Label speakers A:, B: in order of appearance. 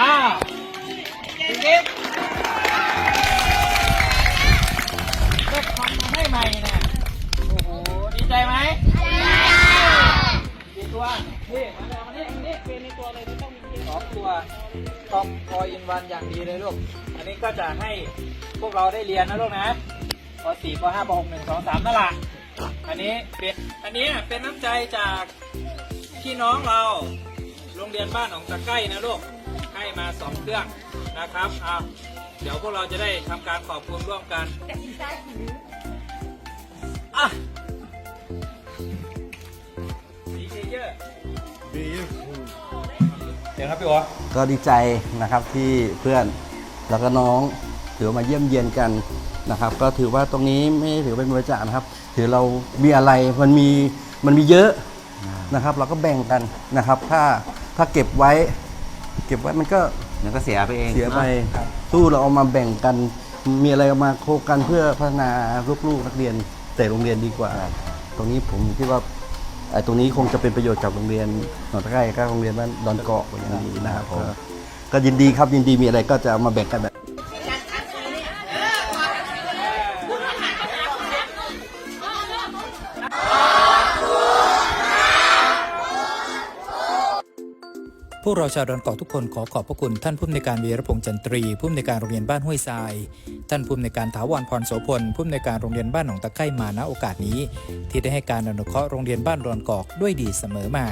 A: อ้าวพี่กิ๊ฟก็ทำมาให้ใหม่นะโอ้โห ดีใจไหมกี่ตัว นี่มาเลยมานี่มานี่เป็นในตัวเลยไม่ต้องมีสองตัวท็อปคอยอินวันอย่างดีเลยลูก อันนี้ก็จะให้พวกเราได้เรียนนะลูกนะป .4 ป .5 ป .6 1 2 3นั่นแหละอันนี้เป็น อันนี้เป็นน้ำใจจากพี่น้องเรา โรงเรียนบ้านของตะไก้นะลูกให้มาสองเครื่องนะครับอะเดี๋ยวพวกเราจะได้ทำการขอบคุณร่วมกันอะสีเยอะๆเดี๋ยวครับพี่อ๋อ
B: ก็ดีใจนะครับที่เพื่อนแล้วก็น้องถือว่ามาเยี่ยมเยียนกันนะครับ ก็ถือว่าตรงนี้ไม่ถือเป็นบริจาคนะครับ ถือเรามีอะไรมันมีมันมีเยอะนะครับ เราก็แบ่งกันนะครับ ถ้า ถ้าเก็บไว้ เก็บไว้มันก็
C: มันก็เสียไปเอง
B: เสียไปสู้เราเอามาแบ่งกัน มีอะไรเอามาโคกันเพื่อพัฒนาลูกๆนักเรียนแต่โรงเรียนดีกว่า ตรงนี้ผมคิดว่าไอ้ตรงนี้คงจะเป็นประโยชน์กับโรงเรียนหนองตะไคร้ก็โรงเรียนบ้านดอนเกาะอย่างนี้นะครับก็ก็ยินดีครับยินดีมีอะไรก็จะเอามาแบ่งกันแบบ
D: พวกเราชาวดอนเกาะทุกคนขอขอบพระคุณท่านผู้อำนวยการวีรพงษ์จันตรี ผู้อำนวยการโรงเรียนบ้านห้วยทราย ท่านผู้อำนวยการถาวรพรโสพลผู้อำนวยการโรงเรียนบ้านหนองตะไคร่มาณโอกาสนี้ ที่ได้ให้การอนุเคราะห์โรงเรียนบ้านดอนกอกด้วยดีเสมอมา